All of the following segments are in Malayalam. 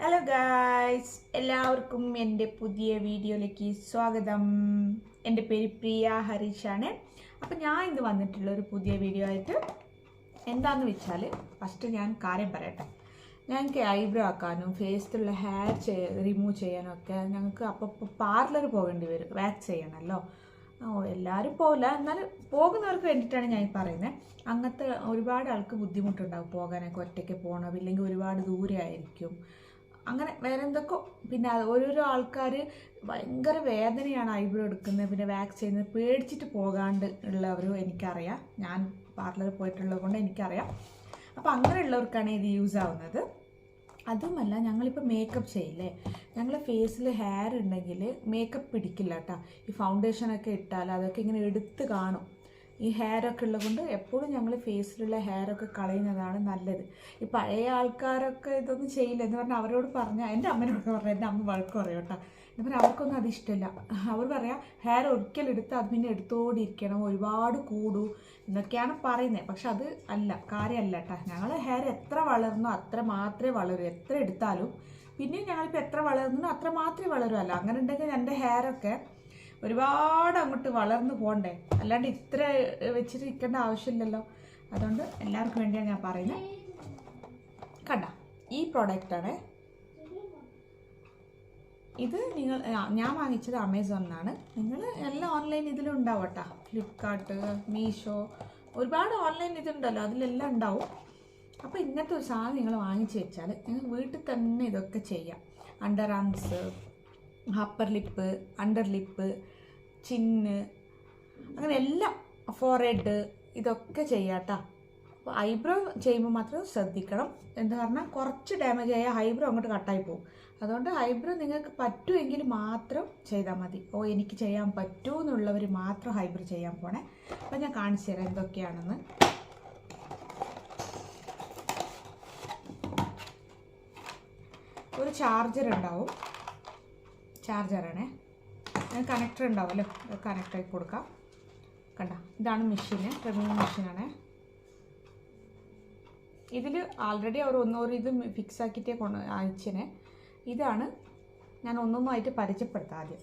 ഹലോ ഗായ്സ് എല്ലാവർക്കും എന്റെ പുതിയ വീഡിയോയിലേക്ക് സ്വാഗതം. എന്റെ പേര് പ്രിയ ഹരീഷാണ്. അപ്പം ഞാൻ ഇന്ന് വന്നിട്ടുള്ള ഒരു പുതിയ വീഡിയോ ആയിട്ട് എന്താന്ന് വെച്ചാൽ ഫസ്റ്റ് ഞാൻ കാര്യം പറയട്ടെ. ഞങ്ങൾക്ക് ഐബ്രോ ആക്കാനും ഫേസിലുള്ള ഹെയർ റിമൂവ് ചെയ്യാനും ഒക്കെ ഞങ്ങൾക്ക് അപ്പോൾ പാർലർ പോകേണ്ടി വരും. വാക്സ് ചെയ്യണമല്ലോ എല്ലാവരും പോകില്ല എന്നാലും പോകുന്നവർക്ക് വേണ്ടിയിട്ടാണ് ഞാൻ പറയുന്നത് അങ്ങനത്തെ ഒരുപാട് ആൾക്ക് ബുദ്ധിമുട്ടുണ്ടാകും പോകാനൊക്കെ ഒറ്റയ്ക്ക് പോകണം ഇല്ലെങ്കിൽ ഒരുപാട് ദൂരെ ആയിരിക്കും. അങ്ങനെ വേറെ എന്തൊക്കെ. പിന്നെ ഓരോരോ ആൾക്കാർ ഭയങ്കര വേദനയാണ് ഐബ്രോ എടുക്കുന്നത്. പിന്നെ വാക്സ് ചെയ്യുന്നത് പേടിച്ചിട്ട് പോകാണ്ട് ഉള്ളവരും എനിക്കറിയാം. ഞാൻ പാർലറിൽ പോയിട്ടുള്ളത് കൊണ്ട് എനിക്കറിയാം. അപ്പോൾ അങ്ങനെയുള്ളവർക്കാണ് ഇത് യൂസ് ആവുന്നത്. അതുമല്ല ഞങ്ങളിപ്പോൾ മേക്കപ്പ് ചെയ്യില്ലേ? ഞങ്ങൾ ഫേസിൽ ഹെയർ ഉണ്ടെങ്കിൽ മേക്കപ്പ് പിടിക്കില്ല കേട്ടോ ഈ ഫൗണ്ടേഷനൊക്കെ ഇട്ടാൽ അതൊക്കെ ഇങ്ങനെ എടുത്ത് കാണും. ഈ ഹെയറൊക്കെ ഉള്ളത് കൊണ്ട് എപ്പോഴും ഞങ്ങൾ ഫേസിലുള്ള ഹെയർ ഒക്കെ കളയുന്നതാണ് നല്ലത്. ഈ പഴയ ആൾക്കാരൊക്കെ ഇതൊന്നും ചെയ്യില്ല. എന്ന് പറഞ്ഞാൽ അവരോട് പറഞ്ഞാൽ എന്റെ അമ്മനോട് പറഞ്ഞാൽ എന്റെ അമ്മ വഴക്ക് പറയും കേട്ടോ. എന്ന് പറഞ്ഞാൽ അവർക്കൊന്നും അത് ഇഷ്ടമില്ല അവർ പറയാം ഹെയർ ഒരിക്കലെടുത്ത് അത് പിന്നെ എടുത്തോണ്ടിരിക്കണം. ഒരുപാട് കൂടൂ എന്നൊക്കെയാണ് പറയുന്നത് പക്ഷെ അത് അല്ല കാര്യമല്ല കേട്ടോ. ഞങ്ങൾ ഹെയർ എത്ര വളർന്നോ അത്ര മാത്രമേ വളരൂ. എത്ര എടുത്താലും പിന്നെയും ഞങ്ങളിപ്പോൾ എത്ര വളർന്നോ അത്ര മാത്രമേ വളരൂ. അല്ല അങ്ങനെ ഉണ്ടെങ്കിൽ എന്റെ ഹെയറൊക്കെ ഒരുപാട് അങ്ങോട്ട് വളർന്നു പോകണ്ടേ? അല്ലാണ്ട് ഇത്ര വെച്ചിട്ട് നിൽക്കേണ്ട ആവശ്യമില്ലല്ലോ. അതുകൊണ്ട് എല്ലാവർക്കും വേണ്ടിയാണ് ഞാൻ പറയുന്നത്. കണ്ട ഈ പ്രോഡക്റ്റാണ് ഇത് നിങ്ങൾ ഞാൻ വാങ്ങിച്ചത് ആമസോണിനാണ് നിങ്ങൾ എല്ലാം ഓൺലൈൻ ഇതിലും ഉണ്ടാവും കേട്ടോ. ഫ്ലിപ്കാർട്ട് മീഷോ ഒരുപാട് ഓൺലൈൻ ഇതുണ്ടല്ലോ. അതിലെല്ലാം ഉണ്ടാവും. അപ്പോൾ ഇന്നത്തെ ഒരു സാധനം നിങ്ങൾ വാങ്ങിച്ചു വെച്ചാൽ നിങ്ങൾ വീട്ടിൽ തന്നെ ഇതൊക്കെ ചെയ്യാം. Under arms upper lip under lip chin അങ്ങനെ എല്ലാം ഫോറെഡ് ഇതൊക്കെ ചെയ്യാട്ടോ. അപ്പോൾ ഐബ്രോ ചെയ്യുമ്പോൾ മാത്രം ശ്രദ്ധിക്കണം. എന്ന് പറഞ്ഞാൽ കുറച്ച് ഡാമേജ് ആയാൽ ഐബ്രോ അങ്ങോട്ട് കട്ടായി പോകും അതുകൊണ്ട് ഐബ്രോ നിങ്ങൾക്ക് പറ്റുമെങ്കിൽ മാത്രം ചെയ്താൽ മതി. ഓ എനിക്ക് ചെയ്യാൻ പറ്റൂ എന്നുള്ളവർ മാത്രം ഹൈബ്രോ ചെയ്യാൻ പോണേ. അപ്പോൾ ഞാൻ കാണിച്ചു തരാം എന്തൊക്കെയാണെന്ന്. ഒരു ചാർജർ ഉണ്ടാവും. ചാർജറാണേ. കണക്ടർ ഉണ്ടാവുമല്ലോ? കണക്ട് ആയി കൊടുക്കാം. കണ്ട ഇതാണ് മെഷീന്. ട്രിമ്മിങ് മെഷീനാണ്. ഇതിൽ ആൾറെഡി അവർ ഒന്നോറ് ഇത് ഫിക്സ് ആക്കിയിട്ടേ കൊണ്ട് അയച്ചനെ. ഇതാണ് ഞാൻ ഒന്നൊന്നായിട്ട് പരിചയപ്പെടുത്താം ആദ്യം.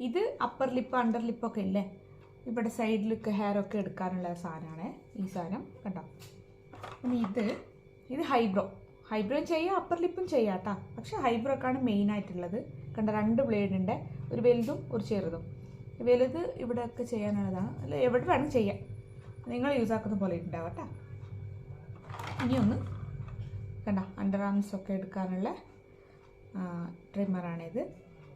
ഇത് അപ്പർ ലിപ്പ് അണ്ടർ ലിപ്പൊക്കെ ഇല്ലേ? ഇവിടെ സൈഡിലൊക്കെ ഒക്കെ എടുക്കാനുള്ള സാധനമാണ് ഈ സാധനം. കണ്ടോ? ഇനി ഇത് ഇത് ഹൈബ്രോ. ഹൈബ്രോയും ചെയ്യാം അപ്പർ ലിപ്പും ചെയ്യാം കേട്ടോ പക്ഷേ ഹൈബ്രോക്കാണ് മെയിൻ ആയിട്ടുള്ളത്. കണ്ട രണ്ട് ബ്ലേഡ് ഉണ്ട്. ഒരു വലുതും ഒരു ചെറുതും. വലുത് ഇവിടെയൊക്കെ ചെയ്യാനുള്ളതാണ്. അല്ല എവിടെ വേണം ചെയ്യാം. നിങ്ങൾ യൂസ് ആക്കുന്ന പോലെ ഉണ്ടാവും കേട്ടോ ഇനി ഒന്ന് കണ്ട അണ്ടർ ആംസ് ഒക്കെ എടുക്കാനുള്ള ട്രിമ്മറാണിത്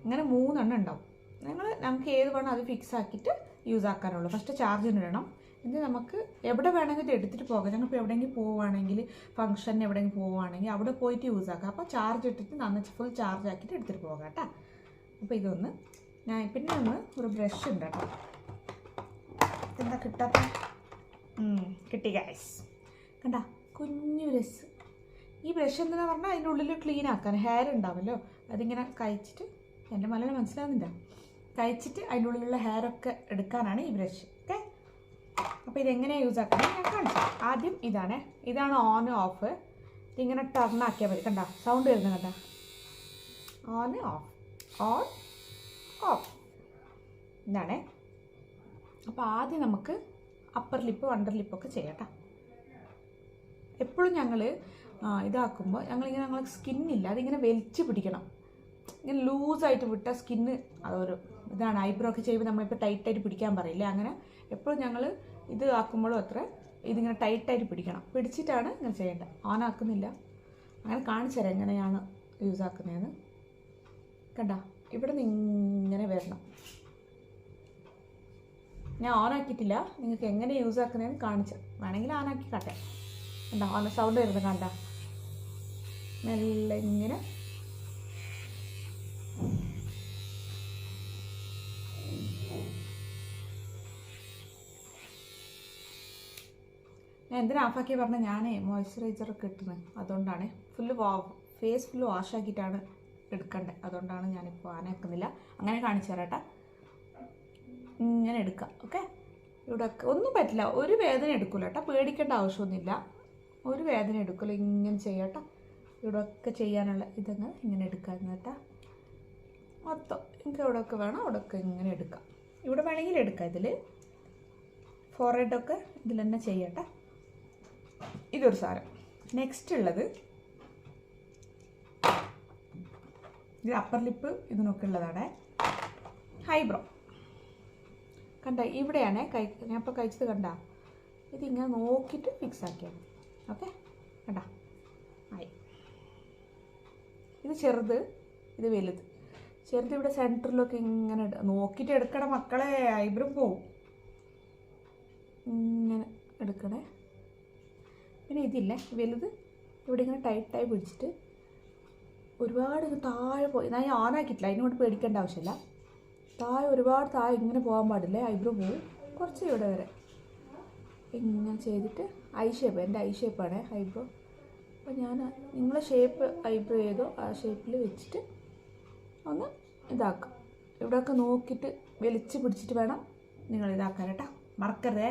ഇങ്ങനെ മൂന്നെണ്ണം ഉണ്ടാവും. നിങ്ങൾ നമുക്ക് ഏത് വേണം അത് ഫിക്സ് ആക്കിയിട്ട് യൂസ് ആക്കാനുള്ളൂ. ഫസ്റ്റ് ചാർജിന് ഇടണം. എന്നിട്ട് നമുക്ക് എവിടെ വേണമെങ്കിലും എടുത്തിട്ട് പോകാം. ഞങ്ങളിപ്പോൾ എവിടെയെങ്കിലും പോവുകയാണെങ്കിൽ ഫംഗ്ഷന് എവിടെയെങ്കിലും പോവുകയാണെങ്കിൽ അവിടെ പോയിട്ട് യൂസ് ആക്കാം. അപ്പോൾ ചാർജ് ഇട്ടിട്ട് നന്നായി ഫുൾ ചാർജ് ആക്കിയിട്ട് എടുത്തിട്ട് പോകാം കേട്ടോ. അപ്പോൾ ഇതൊന്ന് ഞാൻ പിന്നെ ഒന്ന് ഒരു ബ്രഷ് ഉണ്ട് കേട്ടോ. എന്താ കിട്ടാത്ത? കിട്ടി ഗൈസ് കണ്ട? കുഞ്ഞു രസ് ഈ ബ്രഷ് എന്താണെന്ന് പറഞ്ഞാൽ അതിന്റെ ഉള്ളിൽ ക്ലീൻ ആക്കാൻ. ഹെയർ ഉണ്ടാവുമല്ലോ. അതിങ്ങനെ കഴിച്ചിട്ട് എന്റെ മലയാളം മനസ്സിലാവുന്നില്ല. കഴിച്ചിട്ട് അതിന്റെ ഉള്ളിലുള്ള ഹെയർ ഒക്കെ എടുക്കാനാണ് ഈ ബ്രഷ് ഓക്കെ അപ്പോൾ ഇതെങ്ങനെ യൂസ് ആക്കുന്നത് ഞാൻ കാണിച്ചു. ആദ്യം ഇതാണ്. ഇതാണ് ഓൺ ഓഫ് ഇതിങ്ങനെ ടർൺ ആക്കിയാൽ മതി. കണ്ട? സൗണ്ട് വരുന്നത് കണ്ട? ഓൺ ഓഫ് ഓൺ ഓഫ് ഇതാണ്. അപ്പോൾ ആദ്യം നമുക്ക് അപ്പർ ലിപ്പ് അണ്ടർ ലിപ്പൊക്കെ ചെയ്യട്ടോ. എപ്പോഴും ഞങ്ങൾ ഇതാക്കുമ്പോൾ ഞങ്ങളിങ്ങനെ ഞങ്ങൾ സ്കിന്നില്ല അതിങ്ങനെ വലിച്ചു പിടിക്കണം. ഇങ്ങനെ ലൂസായിട്ട് വിട്ട സ്കിന്ന് അതൊരു ഇതാണ്. ഐബ്രോ ഒക്കെ ചെയ്യുമ്പോൾ നമ്മളിപ്പോൾ ടൈറ്റായിട്ട് പിടിക്കാൻ പറയില്ലേ? അങ്ങനെ എപ്പോഴും ഞങ്ങൾ ഇത് ആക്കുമ്പോഴും അത്ര ഇതിങ്ങനെ ടൈറ്റായിട്ട് പിടിക്കണം. പിടിച്ചിട്ടാണ് ഇങ്ങനെ ചെയ്യേണ്ടത്. ഓൺ ആക്കുന്നില്ല. അങ്ങനെ കാണിച്ചു തരാം എങ്ങനെയാണ് യൂസ് ആക്കുന്നതെന്ന്. കണ്ട? ഇവിടെ നിന്ന് ഇങ്ങനെ വരണം. ഞാൻ ഓൺ ആക്കിയിട്ടില്ല. നിങ്ങൾക്ക് എങ്ങനെ യൂസ് ആക്കുന്നതെന്ന് കാണിച്ചു വേണമെങ്കിൽ ഓൺ ആക്കി കാട്ടാം. കണ്ടോ? ഓൺ സൗണ്ട് വരുന്നത് കണ്ട? മെല്ലെ ഇങ്ങനെ ഞാൻ എന്തിനാ ഓഫാക്കി പറഞ്ഞാൽ ഞാനേ മോയ്സ്ചറൈസർ ഒക്കെ ഇട്ടുന്നത് അതുകൊണ്ടാണ്. ഫുള്ള് വാ ഫേസ് ഫുള്ള് വാഷ് ആക്കിയിട്ടാണ് എടുക്കേണ്ടത് അതുകൊണ്ടാണ് ഞാനിപ്പോൾ ആന എക്കുന്നില്ല അങ്ങനെ കാണിച്ചു തരാട്ടെ ഇങ്ങനെ എടുക്കാം. ഓക്കെ? ഇവിടെ ഒന്നും പറ്റില്ല. ഒരു വേദന എടുക്കില്ല കേട്ടോ പേടിക്കേണ്ട ആവശ്യമൊന്നുമില്ല. ഒരു വേദന എടുക്കില്ല ഇങ്ങനെ ചെയ്യാട്ടോ ഇവിടെ ഒക്കെ ചെയ്യാനുള്ള ഇതങ്ങ് ഇങ്ങനെ എടുക്കാമെന്ന് കേട്ടാ മൊത്തം എനിക്ക് ഇവിടെ ഒക്കെ വേണം അവിടെ ഒക്കെ ഇങ്ങനെ എടുക്കാം. ഇവിടെ വേണമെങ്കിൽ എടുക്കാം ഇതിൽ ഫോർഹെഡൊക്കെ ഇതിൽ തന്നെ ചെയ്യട്ടെ ഇതൊരു സാധനം നെക്സ്റ്റ് ഉള്ളത് ഇത് അപ്പർ ലിപ്പ് ഇതിനൊക്കെ ഉള്ളതാണ്. ഹൈബ്രോ കണ്ട ഇവിടെയാണ് കൈ ഞാൻ ഇപ്പോൾ കഴിച്ചത് കണ്ട? ഇതിങ്ങനെ നോക്കിയിട്ട് ഫിക്സ് ആക്കിയാൽ മതി. ഓക്കെ കണ്ട? ആയി. ഇത് ചെറുത് ഇത് വലുത്. ചെറുത് ഇവിടെ സെന്ററിലൊക്കെ ഇങ്ങനെ നോക്കിയിട്ട് എടുക്കണം മക്കളെ ഐബ്രോ പോവും. ഇങ്ങനെ എടുക്കണേ. പിന്നെ ഇതില്ലേ. വലുത് ഇവിടെ ഇങ്ങനെ ടൈറ്റായി പിടിച്ചിട്ട് ഒരുപാട് താഴെ പോയി. ഞാൻ ഓണാക്കിയിട്ടില്ല അതിനോട് പേടിക്കേണ്ട ആവശ്യമില്ല. താഴെ ഒരുപാട് താഴെ ഇങ്ങനെ പോകാൻ പാടില്ലേ. ഐബ്രോ പോവും കുറച്ച് ഇവിടെ വരെ. ഇങ്ങനെ ചെയ്തിട്ട് ഐ ഷേപ്പ് എന്റെ ഐ ഷേപ്പാണ് ഐബ്രോ അപ്പോൾ ഞാൻ നിങ്ങളെ ഷേപ്പ് ഐബ്രോ ചെയ്തോ ആ ഷേപ്പിൽ വെച്ചിട്ട് ഒന്ന് ഇതാക്കാം. ഇവിടെയൊക്കെ നോക്കിയിട്ട് വലിച്ച് പിടിച്ചിട്ട് വേണം നിങ്ങൾ ഇതാക്കാൻ കേട്ടോ. മറക്കരുതേ.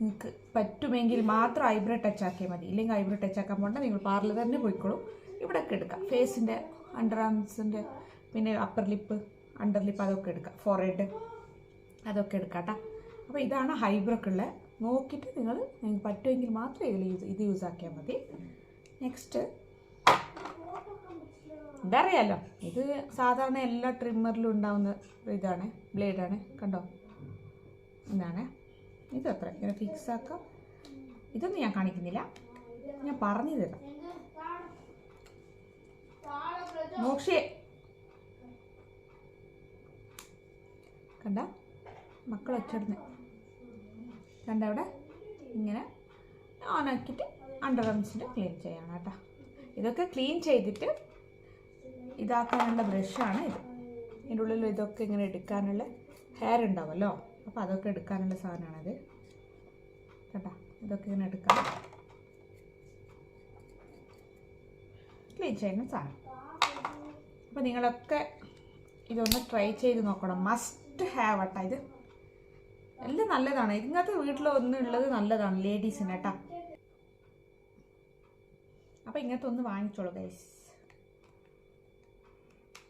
നിങ്ങൾക്ക് പറ്റുമെങ്കിൽ മാത്രം ഐബ്രോ ടച്ച് ആക്കിയാൽ മതി. ഇല്ലെങ്കിൽ ഐബ്രോ ടച്ച് ആക്കാൻ പോകണ്ട നിങ്ങൾ പാർലർ തന്നെ പോയിക്കോളൂ. ഇവിടെയൊക്കെ എടുക്കാം. ഫേസിന്റെ അണ്ടർ ആംസിന്റെ പിന്നെ അപ്പർ ലിപ്പ് അണ്ടർ ലിപ്പ് അതൊക്കെ എടുക്കാം. ഫോർഹെഡ് അതൊക്കെ എടുക്കാം കേട്ടോ അപ്പോൾ ഇതാണ് ഹൈബ്രോക്ക് ഉള്ളത് നോക്കിയിട്ട് നിങ്ങൾ നിങ്ങൾക്ക് പറ്റുമെങ്കിൽ മാത്രം ഇതിൽ യൂസ് ഇത് യൂസ് ആക്കിയാൽ മതി. നെക്സ്റ്റ് ഇതറിയാലോ? ഇത് സാധാരണ എല്ലാ ട്രിമ്മറിലും ഉണ്ടാവുന്ന ഇതാണ്. ബ്ലേഡാണ് കണ്ടോ? ഇതാണ്. ഇത് അത്ര ഇങ്ങനെ ഫിക്സ് ആക്കാം. ഇതൊന്നും ഞാൻ കാണിക്കുന്നില്ല. ഞാൻ പറഞ്ഞു തരാം മോക്ഷേ. കണ്ട? മക്കൾ ഒച്ചടുന്ന് കണ്ട അവിടെ ഇങ്ങനെ ഓണാക്കിയിട്ട് അണ്ടർ ആംസിന്റെ ക്ലീൻ ചെയ്യണം കേട്ടോ. ഇതൊക്കെ ക്ലീൻ ചെയ്തിട്ട് ഇതാക്കാനുള്ള ബ്രഷാണ് ഇത്. ഇതിന്റെ ഉള്ളിൽ ഇതൊക്കെ ഇങ്ങനെ എടുക്കാനുള്ള ഹെയർ ഉണ്ടാവുമല്ലോ? അപ്പോൾ അതൊക്കെ എടുക്കാനുള്ള സാധനമാണത്. കേട്ടോ ഇതൊക്കെ ഇങ്ങനെ എടുക്കാം. ക്ലീൻ ചെയ്യുന്ന സാധനം. അപ്പോൾ നിങ്ങളൊക്കെ ഇതൊന്ന് ട്രൈ ചെയ്ത് നോക്കണം. മസ്റ്റ് ഹാവ് കേട്ടോ ഇത്. എല്ലാം നല്ലതാണ്. ഒന്നും ഉള്ളത് നല്ലതാണ് ലേഡീസിന് കേട്ടോ. അപ്പോൾ ഇങ്ങനത്തെ ഒന്ന് വാങ്ങിച്ചോളൂ ഗൈസ്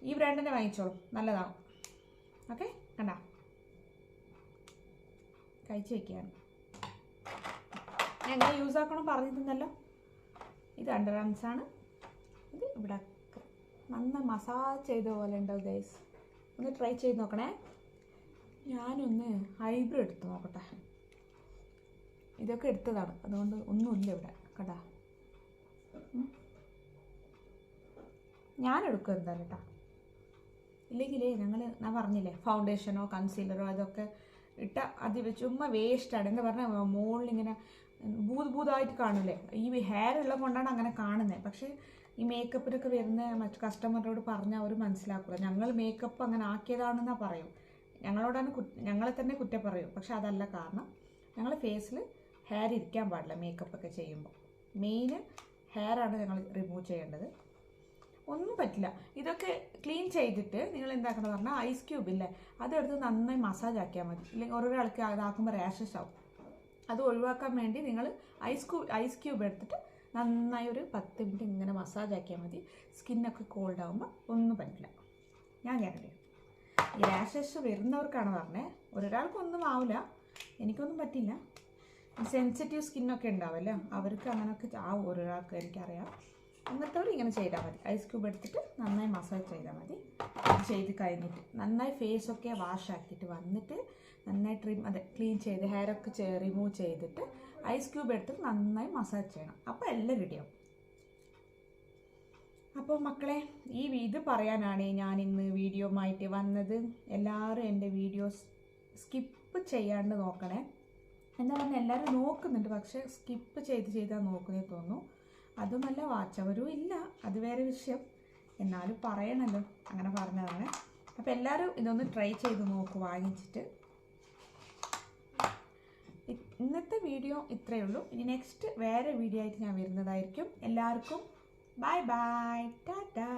ഈ ബ്രാൻഡിനെ വാങ്ങിച്ചോളൂ. നല്ലതാണ് ഓക്കെ കണ്ട? കഴിച്ച് വയ്ക്കുകയാണ് എങ്ങനെ യൂസ് ആക്കണം പറഞ്ഞിരുന്നല്ലോ? ഇത് അണ്ടർ ആണ്. ഇത് ഇവിടെ നന്നായി മസാജ് ചെയ്ത പോലെ ഉണ്ടാവും ഗൈസ് ഒന്ന് ട്രൈ ചെയ്ത് നോക്കണേ. ഞാനൊന്ന് ഹൈബ്രിഡ് എടുത്ത് നോക്കട്ടെ. ഇതൊക്കെ എടുത്തതാണ്. അതുകൊണ്ട് ഒന്നുമില്ല ഇവിടെ. കണ്ടാ. ഞാൻ എടുക്കും എന്തായാലും കേട്ടോ ഇല്ലെങ്കിലേ ഞങ്ങൾ ഞാൻ പറഞ്ഞില്ലേ ഫൗണ്ടേഷനോ കൺസീലറോ അതൊക്കെ ഇട്ട അത് ചുമ്മാ വേസ്റ്റാണ് എന്താ പറഞ്ഞാൽ മുകളിലിങ്ങനെ ഭൂത് ഭൂതമായിട്ട് കാണില്ലേ? ഈ ഹെയർ ഉള്ളത് കൊണ്ടാണ് അങ്ങനെ കാണുന്നത് പക്ഷേ ഈ മേക്കപ്പിനൊക്കെ വരുന്ന മറ്റു കസ്റ്റമറിനോട് പറഞ്ഞാൽ അവർ മനസ്സിലാക്കില്ല ഞങ്ങൾ മേക്കപ്പ് അങ്ങനെ ആക്കിയതാണെന്നാ പറയും. ഞങ്ങളോടാണ് കു ഞങ്ങളെ തന്നെ കുറ്റം പറയും. പക്ഷെ അതല്ല കാരണം ഞങ്ങൾ ഫേസിൽ ഹെയർ ഇരിക്കാൻ പാടില്ല മേക്കപ്പ് ഒക്കെ ചെയ്യുമ്പോൾ മെയിൻ ഹെയറാണ് ഞങ്ങൾ റിമൂവ് ചെയ്യേണ്ടത്. ഒന്നും പറ്റില്ല. ഇതൊക്കെ ക്ലീൻ ചെയ്തിട്ട് നിങ്ങൾ എന്താക്കണം പറഞ്ഞാൽ ഐസ് ക്യൂബ് ഇല്ലേ അതെടുത്ത് നന്നായി മസാജ് ആക്കിയാൽ മതി. ഇല്ലെങ്കിൽ ഒരാൾക്ക് അതാക്കുമ്പോൾ റാഷസ് ആവും. അത് ഒഴിവാക്കാൻ വേണ്ടി നിങ്ങൾ ഐസ് ക്യൂബ് ഐസ് ക്യൂബ് എടുത്തിട്ട് നന്നായി ഒരു പത്ത് മിനിറ്റ് ഇങ്ങനെ മസാജ് ആക്കിയാൽ മതി. സ്കിന്നൊക്കെ കോൾഡ് ആകുമ്പോൾ ഒന്നും പറ്റില്ല. ഞാൻ കേട്ടില്ല ഈ റാഷസ് വരുന്നവർക്കാണ് പറഞ്ഞത് ഒരാൾക്കൊന്നും ആവില്ല എനിക്കൊന്നും പറ്റില്ല. സെൻസിറ്റീവ് സ്കിന്നൊക്കെ ഉണ്ടാവുമല്ലോ അവർക്ക് അങ്ങനെയൊക്കെ ആവും ഒരാൾക്ക് എനിക്കറിയാം. അങ്ങനത്തവർ ഇങ്ങനെ ചെയ്താൽ മതി. ഐസ് ക്യൂബ് എടുത്തിട്ട് നന്നായി മസാജ് ചെയ്താൽ മതി. ചെയ്ത് കഴിഞ്ഞിട്ട് നന്നായി ഫേസൊക്കെ വാഷ് ആക്കിയിട്ട് വന്നിട്ട് നന്നായി ട്രിം അതെ ക്ലീൻ ചെയ്ത് ഹെയറൊക്കെ റിമൂവ് ചെയ്തിട്ട് ഐസ് ക്യൂബ് എടുത്തിട്ട് നന്നായി മസാജ് ചെയ്യണം. അപ്പോൾ എല്ലാം റെഡിയാവും അപ്പോൾ മക്കളെ ഈ ഇത് പറയാനാണ് ഞാൻ ഇന്ന് വീഡിയോ ആയിട്ട് വന്നത്. എല്ലാവരും എന്റെ വീഡിയോസ് സ്കിപ്പ് ചെയ്യാണ്ട് നോക്കണേ. എന്താ പറഞ്ഞാൽ എല്ലാവരും നോക്കുന്നുണ്ട്. പക്ഷേ സ്കിപ്പ് ചെയ്ത് ചെയ്താൽ നോക്കുന്നേ തോന്നുന്നു. അതുമല്ല വാച്ചവരും ഇല്ല. അത് വേറെ വിഷയം. എന്നാലും പറയണല്ലോ. അങ്ങനെ പറഞ്ഞതാണ്. അപ്പോൾ എല്ലാവരും ഇതൊന്ന് ട്രൈ ചെയ്ത് നോക്ക് വാങ്ങിച്ചിട്ട്. ഇന്നത്തെ വീഡിയോ ഇത്രയേ ഉള്ളൂ. ഇനി നെക്സ്റ്റ് വേറെ വീഡിയോ ആയിട്ട് ഞാൻ വരുന്നതായിരിക്കും. എല്ലാവർക്കും ബൈ ബൈ ടാറ്റാ